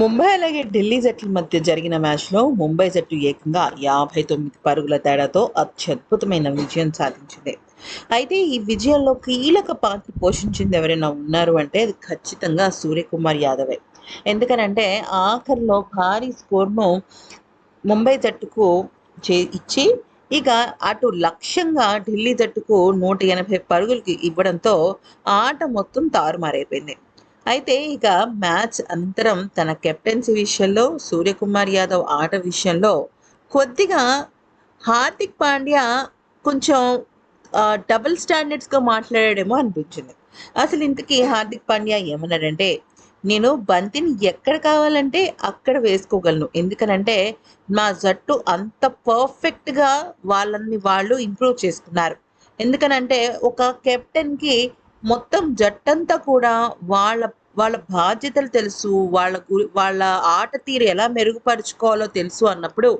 ముంబై అలాగే ఢిల్లీ జట్ల మధ్య జరిగిన మ్యాచ్లో ముంబై జట్టు ఏకంగా యాభై తొమ్మిది పరుగుల తేడాతో అత్యద్భుతమైన విజయం సాధించింది. అయితే ఈ విజయంలో కీలక పాత్ర పోషించింది ఎవరైనా ఉన్నారు అంటే అది ఖచ్చితంగా సూర్యకుమార్ యాదవే. ఎందుకనంటే ఆఖరిలో భారీ స్కోర్ను ముంబై జట్టుకు చే ఇచ్చి ఇక అటు లక్ష్యంగా ఢిల్లీ జట్టుకు నూట ఎనభై పరుగులకి ఇవ్వడంతో ఆట మొత్తం తారుమారైపోయింది. అయితే ఇక మ్యాచ్ అనంతరం తన కెప్టెన్సీ విషయంలో సూర్యకుమార్ యాదవ్ ఆట విషయంలో కొద్దిగా హార్దిక్ పాండ్యా కొంచెం డబుల్ స్టాండర్డ్స్గా మాట్లాడాడేమో అనిపించింది. అసలు ఇంతకీ హార్దిక్ పాండ్యా ఏమన్నాడంటే నేను బంతిని ఎక్కడ కావాలంటే అక్కడ వేసుకోగలను. ఎందుకనంటే నా జట్టు అంత పర్ఫెక్ట్గా వాళ్ళని వాళ్ళు ఇంప్రూవ్ చేసుకున్నారు. ఎందుకనంటే ఒక కెప్టెన్కి మొత్తం జట్టంతా కూడా వాళ్ళ వాళ్ళ బాధ్యతలు తెలుసు వాళ్ళ వాళ్ళ ఆట తీరు ఎలా మెరుగుపరుచుకోవాలో తెలుసు అన్నప్పుడు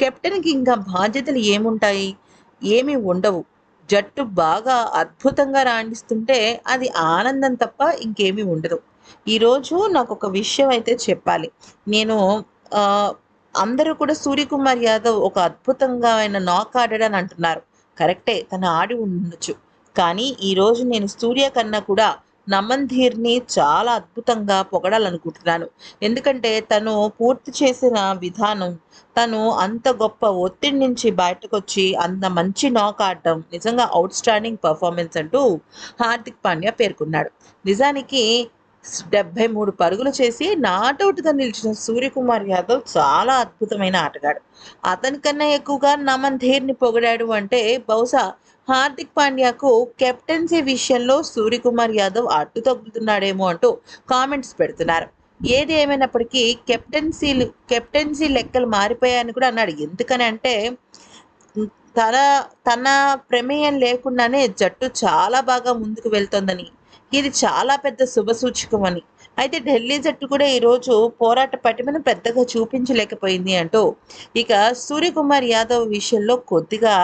కెప్టెన్కి ఇంకా బాధ్యతలు ఏముంటాయి? ఏమీ ఉండవు. జట్టు బాగా అద్భుతంగా రాణిస్తుంటే అది ఆనందం తప్ప ఇంకేమీ ఉండదు. ఈరోజు నాకు ఒక విషయం అయితే చెప్పాలి. నేను అందరూ కూడా సూర్యకుమార్ యాదవ్ ఒక అద్భుతంగా ఆయన నాక్ ఆడాడని అంటున్నారు. కరెక్టే తను ఆడి ఉండొచ్చు. కానీ ఈరోజు నేను సూర్య కన్నా కూడా నమన్ ధీర్ని చాలా అద్భుతంగా పొగడాలనుకుంటున్నాను. ఎందుకంటే తను పూర్తి చేసిన విధానం తను అంత గొప్ప ఒత్తిడి నుంచి బయటకు వచ్చి అంత మంచి నాక్ ఆడటం నిజంగా అవుట్ స్టాండింగ్ పర్ఫార్మెన్స్ అంటూ హార్దిక్ పాండ్యా పేర్కొన్నాడు. నిజానికి డెబ్బై మూడు పరుగులు చేసి నాటౌట్గా నిలిచిన సూర్యకుమార్ యాదవ్ చాలా అద్భుతమైన ఆటగాడు. అతనికన్నా ఎక్కువగా నమన్ ధీర్ని పొగిడాడు అంటే బహుశా హార్దిక్ పాండ్యాకు కెప్టెన్సీ విషయంలో సూర్యకుమార్ యాదవ్ అడ్డు తగ్గుతున్నాడేమో అంటూ కామెంట్స్ పెడుతున్నారు. ఏది ఏమైనప్పటికీ కెప్టెన్సీలు కెప్టెన్సీ లెక్కలు మారిపోయాయని కూడా అన్నాడు. ఎందుకని అంటే తన తన ప్రమేయం లేకుండానే జట్టు చాలా బాగా ముందుకు వెళ్తోందని ఇది చాలా పెద్ద శుభసూచకం అని. అయితే ఢిల్లీ జట్టు కూడా ఈరోజు పోరాట పటిమను పెద్దగా చూపించలేకపోయింది అంటూ ఇక సూర్యకుమార్ యాదవ్ విషయంలో కొద్దిగా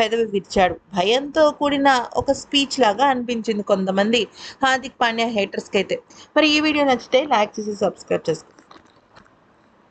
పెదవి విరిచాడు. భయంతో కూడిన ఒక స్పీచ్ లాగా అనిపించింది కొంతమంది హార్దిక్ పాండ్యా హేటర్స్కి అయితే మరి ఈ వీడియో నచ్చితే లైక్ చేసి సబ్స్క్రైబ్ చేసుకోండి.